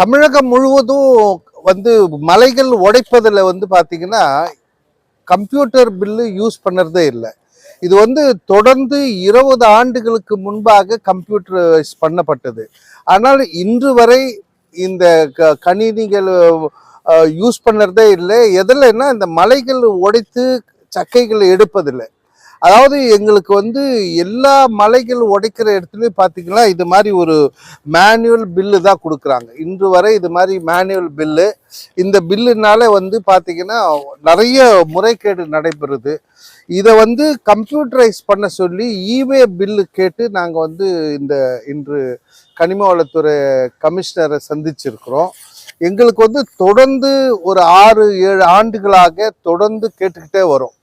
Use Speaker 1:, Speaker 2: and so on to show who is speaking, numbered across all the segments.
Speaker 1: தமிழகம் முழுவதும் வந்து மலைகள் உடைப்பதில் வந்து பார்த்தீங்கன்னா கம்ப்யூட்டர் பில்லு யூஸ் பண்ணுறதே இல்லை. இது வந்து தொடர்ந்து இருபது ஆண்டுகளுக்கு முன்பாக கம்ப்யூட்டரைஸ் பண்ணப்பட்டது. ஆனால் இன்று வரை இந்த க கணினிகள் யூஸ் பண்ணுறதே இல்லை. எதில்னா இந்த மலைகள் உடைத்து சக்கைகளை எடுப்பதில்லை. அதாவது எங்களுக்கு வந்து எல்லா மலைகள் உடைக்கிற இடத்துலையும் பார்த்தீங்கன்னா இது மாதிரி ஒரு மேனுவல் பில்லு தான் கொடுக்குறாங்க. இன்று வரை இது மாதிரி மேனுவல் பில்லு இந்த பில்லுனால வந்து பார்த்தீங்கன்னா நிறைய முறைகேடு நடைபெறுது. இதை வந்து கம்ப்யூட்டரைஸ் பண்ண சொல்லி இவே பில்லு கேட்டு நாங்கள் வந்து இந்த இன்று கனிம வளத்துறை கமிஷனரை சந்திச்சிருக்கிறோம். எங்களுக்கு வந்து தொடர்ந்து ஒரு ஆறு ஏழு ஆண்டுகளாக தொடர்ந்து கேட்டுக்கிட்டே வரும்.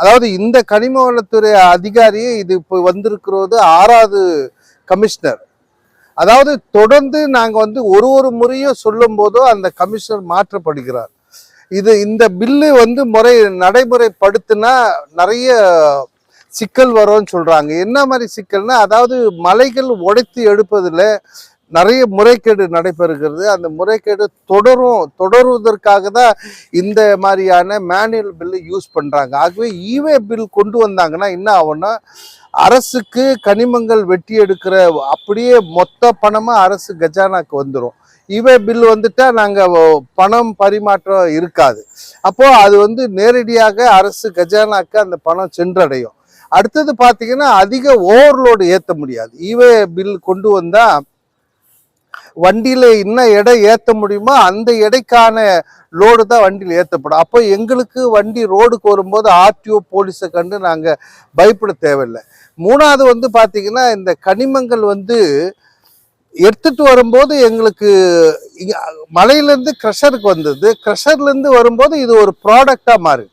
Speaker 1: அதாவது இந்த கனிம வளத்துறை அதிகாரி இது இப்போ வந்திருக்கிறது ஆறாவது கமிஷனர். அதாவது தொடர்ந்து நாங்கள் வந்து ஒரு ஒரு முறையும் சொல்லும் போதோ அந்த கமிஷனர் மாற்றப்படுகிறார். இது இந்த பில்லு வந்து முறை நடைமுறைப்படுத்தினா நிறைய சிக்கல் வரும்னு சொல்கிறாங்க என்ன மாதிரி சிக்கல்னா அதாவது மலைகள் உடைத்து எடுப்பதில் நிறைய முறைகேடு நடைபெறுகிறது. அந்த முறைகேடு தொடரும் தொடருவதற்காக தான் இந்த மாதிரியான மேனுவல் பில்லு யூஸ் பண்ணுறாங்க ஆகவே ஈவே பில் கொண்டு வந்தாங்கன்னா என்ன ஆகும்னா அரசுக்கு கனிமங்கள் வெட்டி எடுக்கிற அப்படியே மொத்த பணமாக அரசு கஜானாக்கு வந்துடும் இவே பில் வந்துட்டா நாங்கள் பணம் பரிமாற்றம் இருக்காது. அப்போ அது வந்து நேரடியாக அரசு கஜானாக்கு அந்த பணம் சென்றடையும். அடுத்தது பார்த்தீங்கன்னா அதிக ஓவர்லோடு ஏற்ற முடியாது. இவே பில் கொண்டு வந்தால் வண்டியில் என்ன எடை ஏற்ற முடியுமோ அந்த எடைக்கான லோடு தான் வண்டியில் ஏற்றப்படும் அப்போ எங்களுக்கு வண்டி ரோடுக்கு வரும்போது ஆர்டிஓ போலீஸை கண்டு நாங்கள் பயப்பட தேவையில்லை. மூணாவது வந்து பார்த்திங்கன்னா இந்த கனிமங்கள் வந்து எடுத்துட்டு வரும்போது எங்களுக்கு மலையிலேருந்து க்ரஷருக்கு வந்தது. க்ரஷர்லேருந்து வரும்போது இது ஒரு ப்ராடக்டாக மாறு.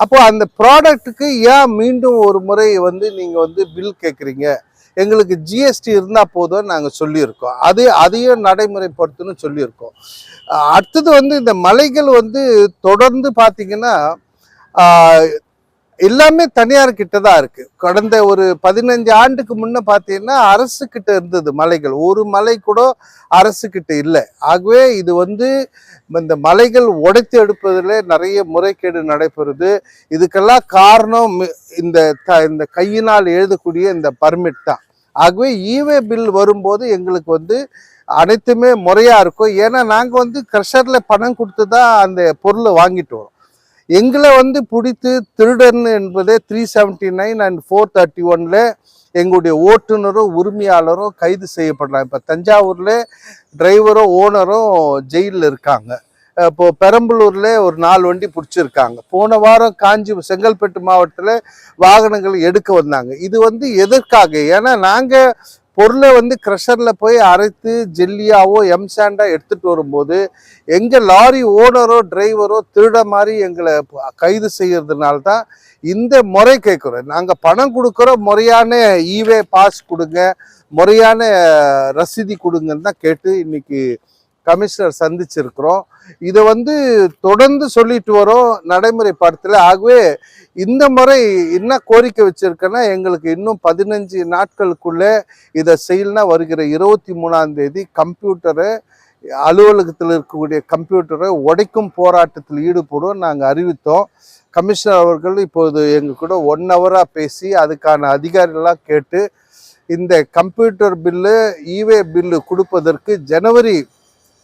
Speaker 1: அப்போது அந்த ப்ராடக்ட்டுக்கு ஏன் மீண்டும் ஒரு முறை வந்து நீங்கள் வந்து பில் கேட்குறீங்க எங்களுக்கு ஜிஎஸ்டி இருந்தால் போதும்னு நாங்கள் சொல்லியிருக்கோம். அது அதையும் நடைமுறைப்படுத்தணும்னு சொல்லியிருக்கோம். அடுத்தது வந்து இந்த மலைகள் வந்து தொடர்ந்து பார்த்தீங்கன்னா எல்லாமே தனியார் கிட்ட தான் இருக்கு. கடந்த ஒரு பதினஞ்சு ஆண்டுக்கு முன்ன பார்த்தீங்கன்னா அரசு கிட்ட இருந்தது மலைகள். ஒரு மலை கூட அரசு கிட்ட இல்லை. ஆகவே இது வந்து இந்த மலைகள் உடைத்து எடுப்பதில் நிறைய முறைகேடு நடைபெறுது. இதுக்கெல்லாம் காரணம் இந்த த- இந்த கையினால் எழுதக்கூடிய இந்த பர்மிட் தான். ஆகவே ஈவே பில் வரும்போது எங்களுக்கு வந்து அனைத்துமே முறையாக இருக்கும். ஏன்னா நாங்கள் வந்து க்ரெஷரில் பணம் கொடுத்து தான் அந்த பொருளை வாங்கிட்டு வரோம். எங்களை வந்து பிடித்து திருடன் என்பதே three seventy nine and four thirty ஒனில் எங்களுடைய ஓட்டுநரும் உரிமையாளரும் கைது செய்யப்படலாம் இப்போ தஞ்சாவூரில் டிரைவரும் ஓனரும் ஜெயிலில் இருக்காங்க. இப்போ பெரம்பலூர்ல ஒரு நாலு வண்டி பிடிச்சிருக்காங்க. போன வாரம் காஞ்சி செங்கல்பட்டு மாவட்டத்தில் வாகனங்கள் எடுக்க வந்தாங்க. இது வந்து எதற்காக? ஏன்னா நாங்கள் பொருளை வந்து க்ரஷரில் போய் அரைத்து ஜெல்லியாவோ எம்சாண்டாக எடுத்துகிட்டு வரும்போது எங்கள் லாரி ஓனரோ டிரைவரோ திருட மாதிரி எங்களை கைது செய்கிறதுனால தான் இந்த முறை கேட்குறோம். நாங்கள் பணம் கொடுக்குறோம் முறையான ஈவே பாஸ் கொடுங்க முறையான ரசீதி கொடுங்கன்னு தான் கேட்டு இன்னைக்கு கமிஷனர் சந்திச்சிருக்கிறோம். இதை வந்து தொடர்ந்து சொல்லிட்டு வரோம் நடைமுறைப்படுத்தல. ஆகவே இந்த முறை என்ன கோரிக்கை வச்சிருக்கேன்னா எங்களுக்கு இன்னும் பதினஞ்சு நாட்களுக்குள்ளே இதை செய்யலனா வருகிற இருபத்தி மூணாம் தேதி கம்ப்யூட்டரை அலுவலகத்தில் இருக்கக்கூடிய கம்ப்யூட்டரை உடைக்கும் போராட்டத்தில் ஈடுபடும் நாங்கள் அறிவித்தோம். கமிஷனர் அவர்கள் இப்போது எங்கள் கூட ஒன் ஹவராக பேசி அதுக்கான அதிகாரிகளாக கேட்டு இந்த கம்ப்யூட்டர் பில்லு இவே பில்லு கொடுப்பதற்கு ஜனவரி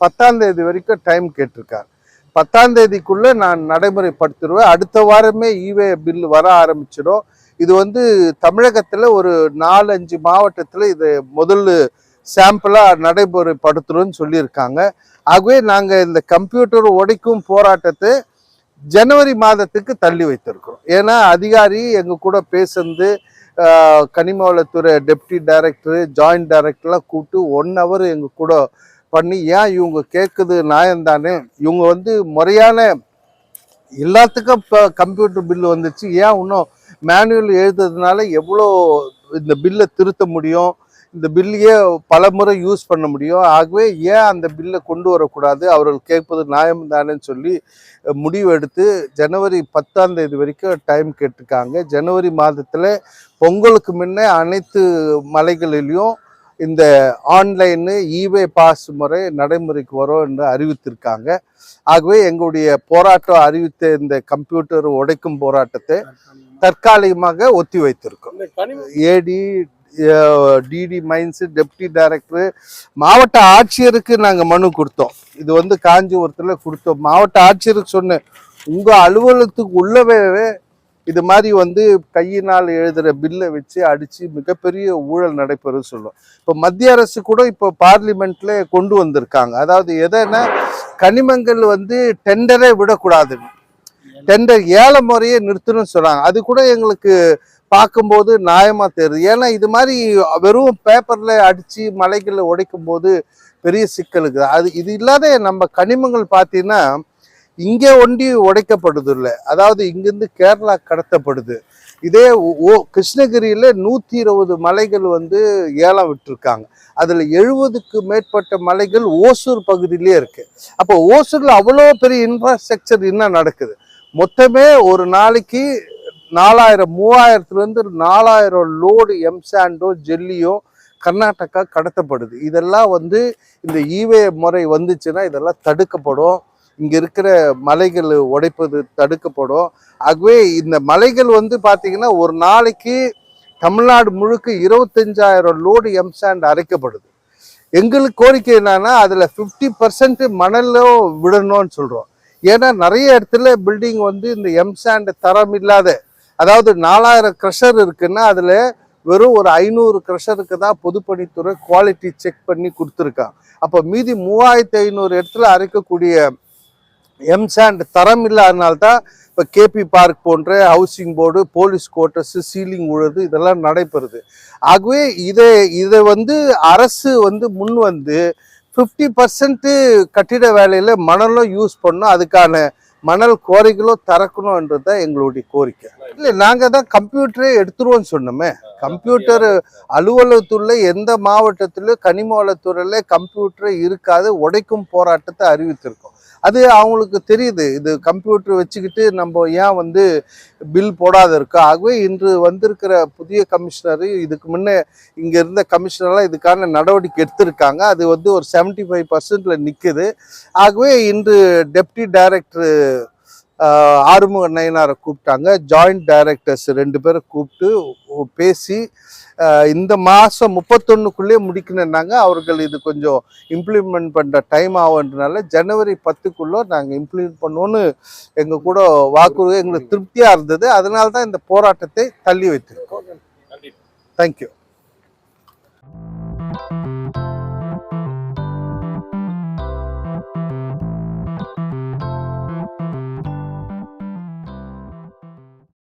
Speaker 1: பத்தாம் தேதி வரைக்கும் டைம் கேட்டிருக்கார். பத்தாம் தேதிக்குள்ளே நான் நடைமுறைப்படுத்திடுவேன். அடுத்த வாரமே இவே பில் வர ஆரம்பிச்சிடும். இது வந்து தமிழகத்தில் ஒரு நாலஞ்சு மாவட்டத்தில் இது முதல் சாம்பிளாக நடைமுறைப்படுத்துகிறோன்னு சொல்லியிருக்காங்க. ஆகவே நாங்கள் இந்த கம்ப்யூட்டர் உடைக்கும் போராட்டத்தை ஜனவரி மாதத்துக்கு தள்ளி வைத்திருக்கிறோம். ஏன்னா அதிகாரி எங்கள் கூட பேசுந்து கனிமவளத்துறை கனிம வளத்துறை டெப்டி டைரக்டரு ஜாயிண்ட் டைரக்டர்லாம் கூப்பிட்டு ஒன் ஹவர் எங்கள் கூட பண்ணி ஏன் இவங்க கேட்குது நியாயம்தானே இவங்க வந்து முறையான எல்லாத்துக்கும் இப்போ கம்ப்யூட்டர் பில்லு வந்துச்சு. ஏன் இன்னும் மேனுவல் எழுதுறதுனால எவ்வளோ இந்த பில்லை திருத்த முடியும்? இந்த பில்லையே பல முறை யூஸ் பண்ண முடியும். ஆகவே ஏன் அந்த பில்லை கொண்டு வரக்கூடாது? அவர்கள் கேட்பது நியாயம் தானேன்னு சொல்லி முடிவு எடுத்து ஜனவரி பத்தாம் தேதி வரைக்கும் டைம் கேட்டிருக்காங்க. ஜனவரி மாதத்தில் பொங்கலுக்கு முன்னே அனைத்து மலைகளிலையும் இந்த ஆன்லைனு இவே பாஸ் முறை நடைமுறைக்கு வரும் என்று அறிவித்திருக்காங்க. ஆகவே எங்களுடைய போராட்டம் அறிவித்த இந்த கம்ப்யூட்டர் உடைக்கும் போராட்டத்தை தற்காலிகமாக ஒத்தி வைத்திருக்கோம். AD DD mines deputy director மாவட்ட ஆட்சியருக்கு நாங்கள் மனு கொடுத்தோம். இது வந்து காஞ்சிபுரத்தில் கொடுத்தோம். மாவட்ட ஆட்சியருக்கு சொன்னேன் உங்கள் அலுவலகத்துக்கு உள்ளவே இது மாதிரி வந்து கையினால் எழுதுகிற பில்லை வச்சு அடித்து மிகப்பெரிய ஊழல் நடைபெறும் சொல்லும் இப்போ மத்திய அரசு கூட இப்போ பார்லிமெண்ட்ல கொண்டு வந்திருக்காங்க. அதாவது எதைன்னா கனிமங்கள் வந்து டெண்டரே விடக்கூடாதுன்னு டெண்டர் ஏழை முறையே நிறுத்தணும்னு சொல்கிறாங்க அது கூட எங்களுக்கு பார்க்கும்போது நியாயமாக தெரியுது. ஏன்னா இது மாதிரி வெறும் பேப்பரில் அடித்து மலைகளில் உடைக்கும் போது பெரிய சிக்கலுக்கு. அது இது இல்லாத நம்ம கனிமங்கள் பார்த்தீங்கன்னா இங்கே ஒண்டி உடைக்கப்படுது இல்லை அதாவது இங்கிருந்து கேரளா கடத்தப்படுது. இதே ஓ- கிருஷ்ணகிரியில் நூற்றி இருபது மலைகள் வந்து ஏலம் விட்டுருக்காங்க. அதில் எழுபதுக்கு மேற்பட்ட மலைகள் ஓசூர் பகுதியிலே இருக்குது அப்போ ஓசூரில் அவ்வளோ பெரிய இன்ஃப்ராஸ்ட்ரக்சர் என்ன நடக்குது? மொத்தமே ஒரு நாளைக்கு நாலாயிரம் மூவாயிரத்துலேருந்து நாலாயிரம் லோடு எம்சாண்டோ ஜெல்லியோ கர்நாடகா கடத்தப்படுது. இதெல்லாம் வந்து இந்த ஈவே முறை வந்துச்சுன்னா இதெல்லாம் தடுக்கப்படும். இங்கே இருக்கிற மலைகள் உடைப்பது தடுக்கப்படும். ஆகவே இந்த மலைகள் வந்து பார்த்திங்கன்னா ஒரு நாளைக்கு தமிழ்நாடு முழுக்க இருபத்தஞ்சாயிரம் லோடு எம்சாண்ட் அரைக்கப்படுது. எங்களுக்கு கோரிக்கை என்னன்னா அதில் ஃபிஃப்டி பர்சன்ட் மணலும் விடணும்னு சொல்கிறோம் ஏன்னா நிறைய இடத்துல பில்டிங் வந்து இந்த எம்சாண்ட் தரம் இல்லாத அதாவது நாலாயிரம் க்ரஷர் இருக்குன்னா அதில் வெறும் ஒரு ஐநூறு க்ரஷருக்கு தான் பொதுப்பணித்துறை குவாலிட்டி செக் பண்ணி கொடுத்துருக்கான் அப்போ மீதி மூவாயிரத்தி ஐநூறு இடத்துல அரைக்கக்கூடிய எம்சாண்ட் தரம் இல்லாதனால தான் இப்போ கேபி பார்க் போன்ற housing board police quarters ceiling உழுது இதெல்லாம் நடைபெறுது. ஆகவே இதை இதை வந்து அரசு வந்து முன் வந்து ஃபிஃப்டி பர்சன்ட்டு கட்டிட வேலையில் மணலும் யூஸ் பண்ணணும் அதுக்கான மணல் கோரிக்கைகளும் திறக்கணுன்றது தான் எங்களுடைய கோரிக்கை. இல்லை நாங்கள் தான் கம்ப்யூட்டரே எடுத்துருவோம்னு சொன்னோமே. கம்ப்யூட்டர் அலுவலகத்துள்ள எந்த மாவட்டத்திலும் கனிம வளத்துறையில கம்ப்யூட்டரே இருக்காது உடைக்கும் போராட்டத்தை அறிவித்திருக்கோம். அது அவங்களுக்கு தெரியுது. இது கம்ப்யூட்டர் வச்சுக்கிட்டு நம்ம ஏன் வந்து பில் போடாத இருக்கோம் ஆகவே இன்று வந்திருக்கிற புதிய கமிஷனர் இதுக்கு முன்னே இங்கே இருந்த கமிஷனர்லாம் இதுக்கான நடவடிக்கை எடுத்திருக்காங்க. அது வந்து ஒரு செவன்ட்டி ஃபைவ் பர்சன்டில் நிற்குது ஆகவே இன்று டெப்டி டைரக்டர் ஆறுமுக நயனாரை கூப்பிட்டாங்க. ஜாயிண்ட் டைரக்டர்ஸ் ரெண்டு பேரை கூப்பிட்டு பேசி இந்த மாதம் முப்பத்தொன்னுக்குள்ளே முடிக்கணுன்னாங்க அவர்கள் இது கொஞ்சம் இம்ப்ளிமெண்ட் பண்ணுற டைம் ஆகுன்றனால ஜனவரி பத்துக்குள்ளே நாங்கள் இம்ப்ளிமெண்ட் பண்ணுவோன்னு எங்கள் கூட வாக்குறுதி எங்களுக்கு திருப்தியாக இருந்தது. அதனால தான் இந்த போராட்டத்தை தள்ளி வைத்திருக்கோம்.
Speaker 2: நன்றி
Speaker 1: தேங்க்யூ